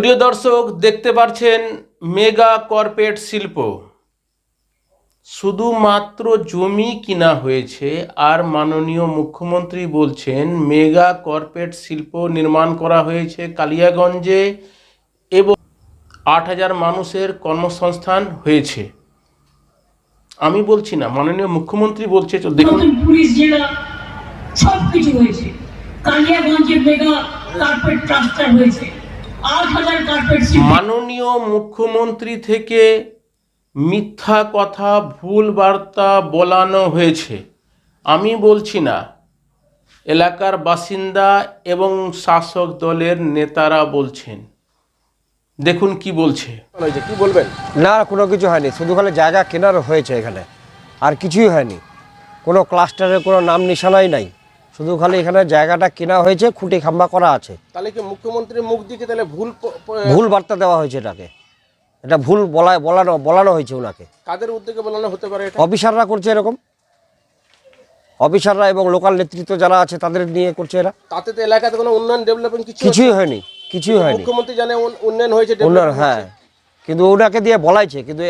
প্রিয় দর্শক, দেখতে পাচ্ছেন মেগা কর্পোরেট শিল্প। শুধুমাত্র জমি কিনা হয়েছে, আর মাননীয় মুখ্যমন্ত্রী বলছেন মেগা কর্পোরেট শিল্প নির্মাণ করা হয়েছে কালিয়াগঞ্জে এবং আট হাজার মানুষের কর্মসংস্থান হয়েছে। আমি বলছি না, মাননীয় মুখ্যমন্ত্রী বলছে, তো দেখুন। পুলিশ, জেলা, সবকিছু হয়েছে। কালিয়াগঞ্জে মেগা ক্লাস্টার হয়েছে। মাননীয় মুখ্যমন্ত্রী থেকে মিথ্যা কথা ভুল বার্তা বলানো হয়েছে। আমি বলছি না এলাকার বাসিন্দা এবং শাসক দলের নেতারা বলছেন। দেখুন কি বলছে। হয়েছে কি বলবেন? না কোনো কিছু হয়নি। শুধু খালি জায়গা কেনার হয়েছে এখানে। আর কিছুই হয়নি। কোনো ক্লাস্টারের কোনো নাম নিশানাই নাই। শুধু খালি এখানে জায়গাটা কেনা হয়েছে খুঁটি খাম্বা করা আছে। তাহলে কি মুখ্যমন্ত্রীর মুখ দিকে তাহলে ভুল ভুল বার্তা দেওয়া হয়েছে এটাকে। এটা ভুল বলা বলানো বলানো হয়েছে ওনাকে। কাদের উদ্যোগে বলানো হতে পারে অফিসাররা করছে এরকম। অফিসাররা এবং লোকাল নেতৃত্ব যারা আছে তাদের নিয়ে করছে এরা। তাতে তো এলাকাতে কোনো উন্নয়ন ডেভেলপমেন্ট কিছু কিছুই হয়নি কিছুই হয়নি। মুখ্যমন্ত্রী জানে উন- উন্নয়ন হয়েছে development হ্যাঁ। কিন্তু ওনাকে দিয়ে বলাইছে কিন্তু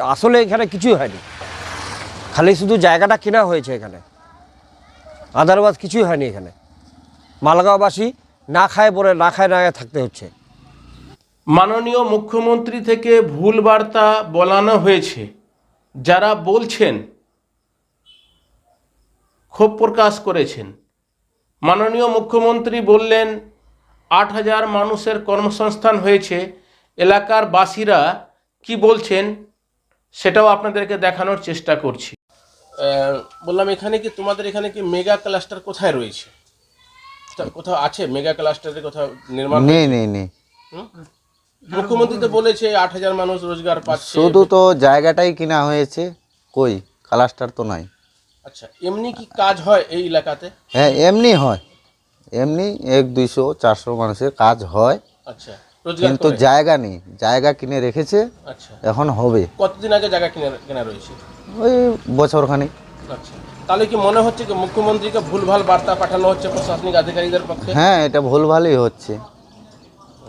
আসলে এখানে কিছুই হয়নি। খালি শুধু জায়গাটা কেনা হয়েছে এখানে। আদারওয়াইজ কিছুই হয়নি এখানে। মালগাঁওবাসী না খায় পরে না খায় না থাকতে হচ্ছে। মাননীয় মুখ্যমন্ত্রী থেকে ভুল বার্তা বলানো হয়েছে। যারা বলছেন, ক্ষোভ প্রকাশ করেছেন। মাননীয় মুখ্যমন্ত্রী বললেন, আট হাজার মানুষের কর্মসংস্থান হয়েছে। এলাকার বাসীরা কি বলছেন, সেটাও আপনাদেরকে দেখানোর চেষ্টা করছি। বললাম এখানে কি তোমাদের এখানে কি মেগা ক্লাস্টার কোথায় রয়েছে? কোথাও আছে মেগা ক্লাস্টারের কোথাও নির্মাণ? নেই নেই নেই। মুখ্যমন্ত্রী তো বলেছে আট হাজার মানুষ রোজগার পাচ্ছে। শুধু তো জায়গাটাই কিনা হয়েছে কই? ক্লাস্টার তো নাই। আচ্ছা এমনি কি কাজ হয় এই এলাকাতে? হ্যাঁ এমনি হয়। এমনি এক দুইশো চারশো মানুষের কাজ হয়। আচ্ছা কিন্তু জায়গা নেই। জায়গা কিনে রেখেছে আচ্ছা। এখন হবে। কতদিন আগে জায়গা কিনে কেনা রয়েছে? ওই বছরখানিক আচ্ছা। তাহলে কি মনে হচ্ছে কি মুখ্যমন্ত্রীকে ভুলভাল বার্তা পাঠানো হচ্ছে প্রশাসনিক আধিকারিকদের পক্ষে? হ্যাঁ এটা ভুলভালই হচ্ছে।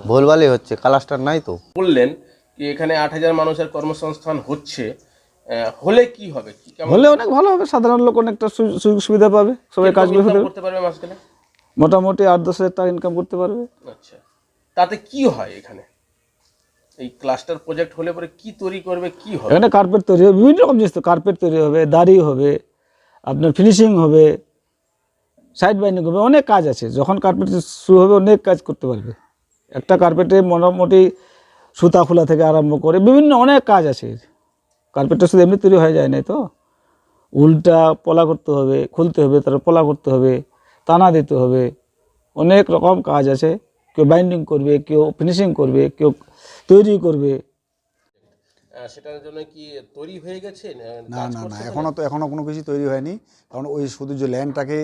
ভুলভালই হচ্ছে ক্লাস্টার নাই তো। বললেন কি এখানে আট হাজার মানুষের কর্মসংস্থান হচ্ছে হলে কি হবে? কি হলে অনেক ভালো হবে সাধারণ লোক অনেকটা সু- সুযোগ সুবিধা পাবে সবাই কাজ করতে পারবে মাস মোটামুটি আট দশ হাজার টাকা ইনকাম করতে পারবে। আচ্ছা। তাতে কি হয় এখানে? এই ক্লাস্টার প্রজেক্ট হলে পরে কি তৈরি করবে, কি হবে? এখানে কার্পেট তৈরি হবে, বিভিন্ন রকম জিনিস তো কার্পেট তৈরি হবে, দাড়ি হবে, আপনার ফিনিশিং হবে সাইড বাইন্ডিং হবে, অনেক কাজ আছে। যখন কার্পেট শুরু হবে, অনেক কাজ করতে পারবে। একটা কার্পেটে মোটামুটি সুতা খোলা থেকে আরম্ভ করে বিভিন্ন অনেক কাজ আছে। কার্পেটটা শুধু এমনি তৈরি হয়ে যায় না তো। উল্টা পলা করতে হবে, খুলতে হবে, তারপর পলা করতে হবে, টানা দিতে হবে। অনেক রকম কাজ আছে। কেউ বাইন্ডিং করবে, কেউ ফিনিশিং করবে, কেউ তৈরি করবে। সেটার জন্য কি তৈরি হয়ে গেছে? না না না এখনও তো এখনও কোনো কিছু তৈরি হয়নি। কারণ ওই শুধু যে ল্যান্ডটাকে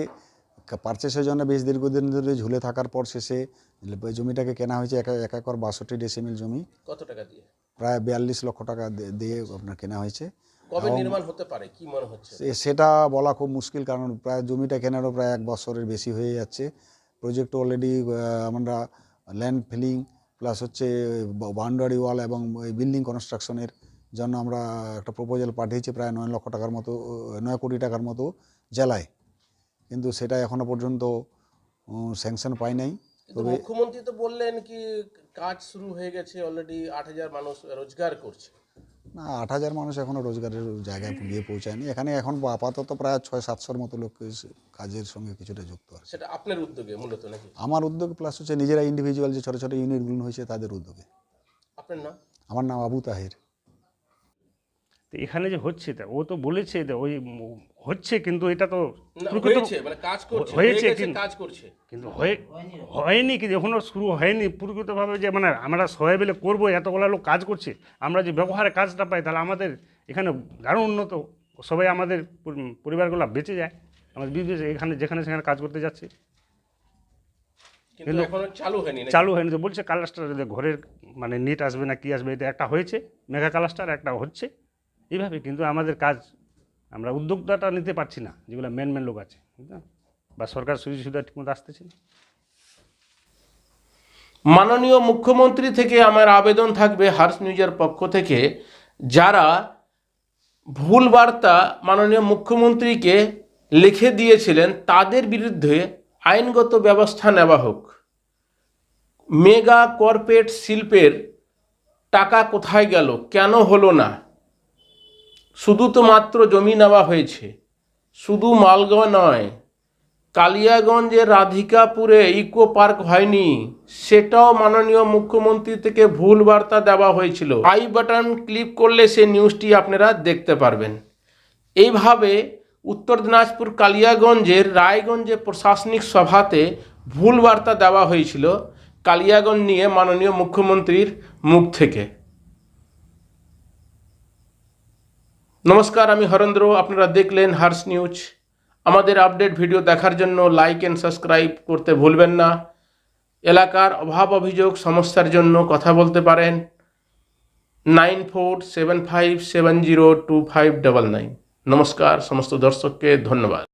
পারচেসের জন্য বেশ দীর্ঘদিন ধরে ঝুলে থাকার পর শেষে জমিটাকে কেনা হয়েছে এক এক একর বাষট্টি ডেসিমিল জমি। কত টাকা দিয়ে? প্রায় বিয়াল্লিশ লক্ষ টাকা দিয়ে আপনার কেনা হয়েছে। কবে নির্মাণ হতে পারে? কি মনে হচ্ছে? সেটা বলা খুব মুশকিল কারণ প্রায় জমিটা কেনারও প্রায় এক বছরের বেশি হয়ে যাচ্ছে। প্রজেক্ট অলরেডি আমরা ল্যান্ড ফিলিং প্লাস হচ্ছে বাউন্ডারি ওয়াল এবং ওই বিল্ডিং কনস্ট্রাকশনের জন্য আমরা একটা প্রপোজাল পাঠিয়েছি প্রায় নয় লক্ষ টাকার মতো নয় কোটি টাকার মতো জেলায়। কিন্তু সেটা এখনও পর্যন্ত স্যাংশন পাই নাই। তবে মুখ্যমন্ত্রী তো বললেন কি কাজ শুরু হয়ে গেছে অলরেডি আট হাজার মানুষ রোজগার করছে। না আট হাজার মানুষ এখনও রোজগারের জায়গায় গিয়ে পৌঁছায়নি। এখানে এখন আপাতত প্রায় ছয় সাতশোর মতো লোক কাজের সঙ্গে কিছুটা যুক্ত আছে। সেটা আপনার উদ্যোগে মূলত নাকি? আমার উদ্যোগ প্লাস হচ্ছে নিজেরা ইন্ডিভিজুয়াল যে ছোটো ছোটো ইউনিটগুলো হয়েছে তাদের উদ্যোগে। আপনার নাম? আমার নাম আবু তাহের। তো এখানে যে হচ্ছে তা ও তো বলেছে যে ওই হচ্ছে কিন্তু এটা তো হয়েছে মানে কিন্তু- হয়ে হয়নি কিন্তু এখনও শুরু হয়নি। প্রকৃতভাবে যে মানে আমরা সবাই মিলে করব এতগুলো লোক কাজ করছে আমরা যে ব্যবহারে কাজটা পাই তাহলে আমাদের এখানে দারুণ উন্নত। সবাই আমাদের পরি- পরিবারগুলো বেঁচে যায়। আমাদের বিদেশে এখানে যেখানে সেখানে কাজ করতে যাচ্ছে। কিন্তু এখনও চালু হয়নি? চালু হয়নি তো বলছে কালাস্টার ঘরের মানে নেট আসবে না কি আসবে এটা একটা হয়েছে মেঘা কালাস্টার একটা হচ্ছে। এইভাবে কিন্তু আমাদের কাজ আমরা উদ্যোক্তাটা নিতে পারছি না, যেগুলো মেন মেন লোক আছে? বা সরকার সুযোগ সুবিধা ঠিকমতো আসতেছে না। মাননীয় মুখ্যমন্ত্রী থেকে আমার আবেদন থাকবে হার্স নিউজের পক্ষ থেকে, যারা ভুল বার্তা মাননীয় মুখ্যমন্ত্রীকে লিখে দিয়েছিলেন, তাদের বিরুদ্ধে আইনগত ব্যবস্থা নেওয়া হোক। মেগা কর্পোরেট শিল্পের টাকা কোথায় গেল, কেন হলো না? শুধু তো মাত্র জমি নেওয়া হয়েছে। শুধু মালগাঁও নয়, কালিয়াগঞ্জের রাধিকাপুরে ইকো পার্ক হয়নি। সেটাও মাননীয় মুখ্যমন্ত্রী থেকে ভুল বার্তা দেওয়া হয়েছিল। আই বাটন ক্লিক করলে সে নিউজটি আপনারা দেখতে পারবেন। এইভাবে উত্তর দিনাজপুর কালিয়াগঞ্জের রায়গঞ্জে প্রশাসনিক সভাতে ভুল বার্তা দেওয়া হয়েছিল কালিয়াগঞ্জ নিয়ে মাননীয় মুখ্যমন্ত্রীর মুখ থেকে। নমস্কার, আমি হরেন্দ্র। আপনারা দেখলেন হার্স নিউজ। আমাদের আপডেট ভিডিও দেখার জন্য লাইক অ্যান্ড সাবস্ক্রাইব করতে ভুলবেন না। এলাকার অভাব অভিযোগ, সমস্যার জন্য কথা বলতে পারেন। Nine four seven five seven zero two five double nine. নমস্কার, সমস্ত দর্শককে ধন্যবাদ।